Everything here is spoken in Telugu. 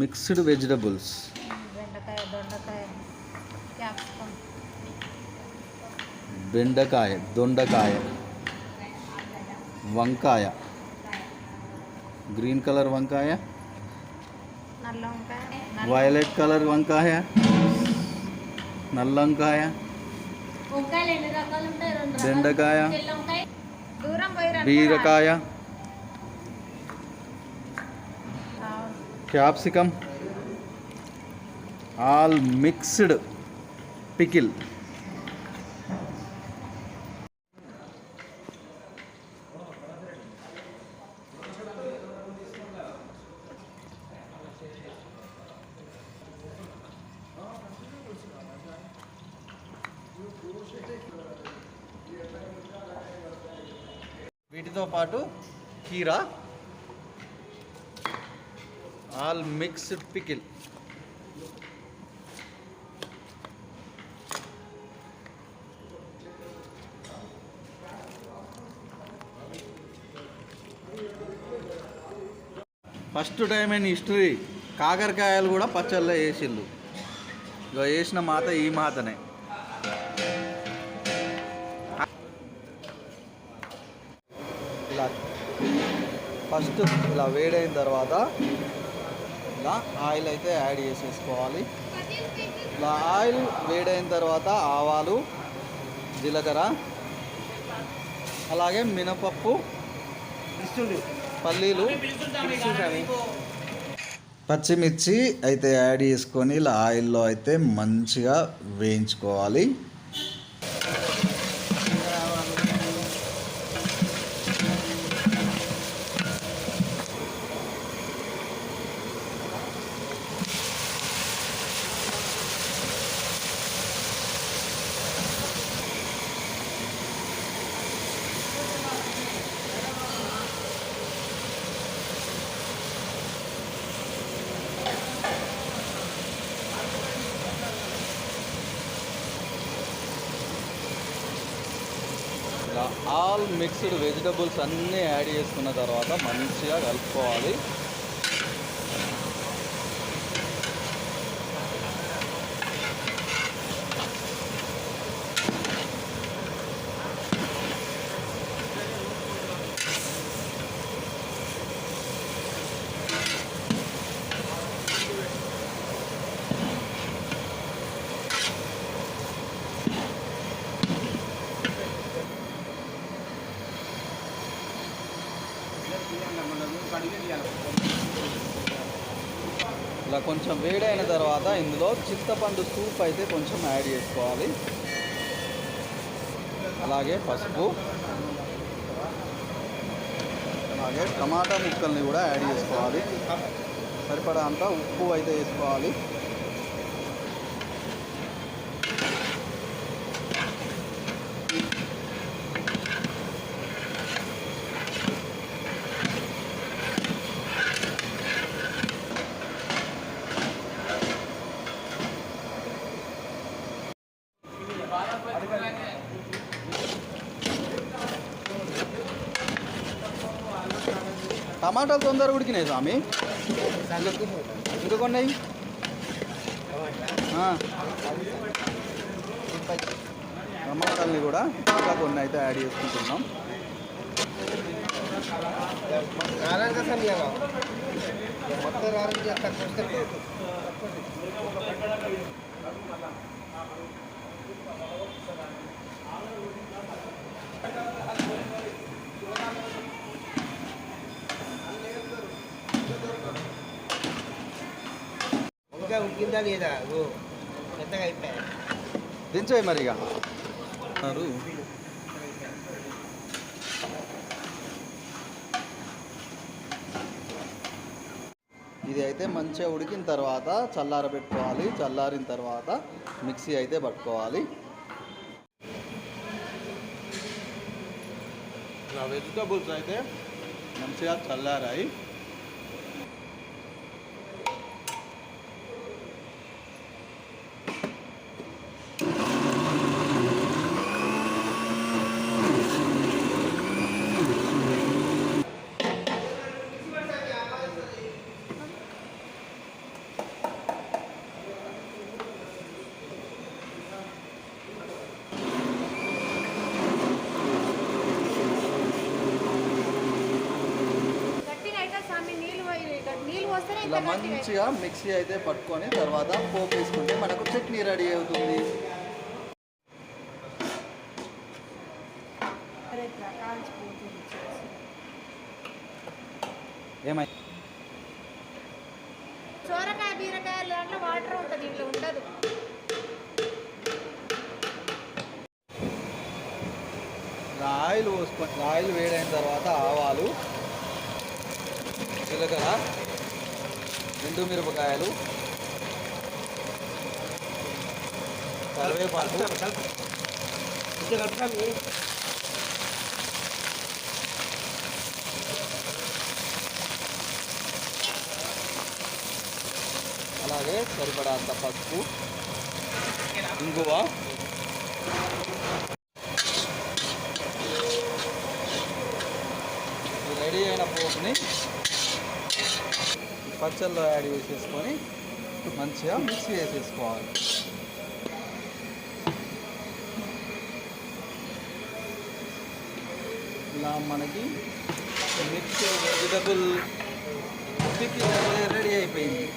మిక్స్డ్ వెజిటబుల్స్ బెండకాయ దొండకాయ క్యాప్సికమ్ బెండకాయ దొండకాయ వంకాయ గ్రీన్ కలర్ వంకాయ నల్ల వంకాయ వైలెట్ కలర్ వంకాయ నల్ల వంకాయ వంకాయలు ఎన్ని రకాలు ఉంటాయి రెండు రకాలు. బెండకాయ తెల్ల వంకాయ దూరం పోయి రండి. బీరకాయ Capsicum all mixed pickle. వీటితో పాటు కీరా all mixed pickle. First time in history కాకరకాయలు కూడా పచ్చళ్ళ వేసిళ్ళు ఇక వేసిన మాత ఈ మాతనే. ఇలా ఫస్ట్ ఇలా వేడైన తర్వాత ఇలా ఆయిల్ అయితే యాడ్ చేసేసుకోవాలి. ఇలా ఆయిల్ వేడైన తర్వాత ఆవాలు జీలకర్ర అలాగే మినపప్పు పల్లీలు పచ్చిమిర్చి అయితే యాడ్ చేసుకొని ఇలా ఆయిల్లో అయితే మంచిగా వేయించుకోవాలి. ఆల్ మిక్స్డ్ వెజిటబుల్స్ అన్నీ యాడ్ చేసుకున్న తర్వాత మంచిగా కలుపుకోవాలి. ఇలా కొంచెం వేడైన తర్వాత ఇందులో చింతపండు సూప్ అయితే కొంచెం యాడ్ చేసుకోవాలి. అలాగే పసుపు. అలాగే టమాటా ముక్కల్ని కూడా యాడ్ చేసుకోవాలి. సరిపడా అంతా ఉప్పు అయితే వేసుకోవాలి. టమాటాలు తొందరగా ఉడికినాయి స్వామి. ఇంకా కొన్ని టమాటాలని కూడా ఇంకా కొన్ని అయితే యాడ్ చేసుకుంటున్నాం. ఉడికిందా లేదా? ఓ మెత్తగా అయిపోయా దించేయి మరి ఇక. ఇది అయితే మంచిగా ఉడికిన తర్వాత చల్లారబెట్టుకోవాలి. చల్లారిన తర్వాత మిక్సీ అయితే పట్టుకోవాలి. వెజిటబుల్స్ అయితే మంచిగా చల్లారాయి. ఇలా మంచిగా మిక్సీ అయితే పట్టుకొని తర్వాత పోపు వేసుకుంటే మనకు చట్నీ రెడీ అవుతుంది. ఏమై? సోరకాయ బీరకాయ దాంట్లో వాటర్ ఉంటుంది ఇంట్లో ఉండదు. ఆయిల్ పోసుకొని ఆయిల్ వేడైన తర్వాత ఆవాలు జీలకర్ర రెండు మిరపకాయలు కరివేపాకు అలాగే సరిపడాంత పసుపు ఇంగువ రెడీ అయిన పోపుని పచ్చళ్ళలో యాడ్ చేసేసుకొని మంచిగా మిక్స్ చేసేసుకోవాలి. ఇలా మనకి మిక్స్ వెజిటబుల్ రెడీ అయిపోయింది.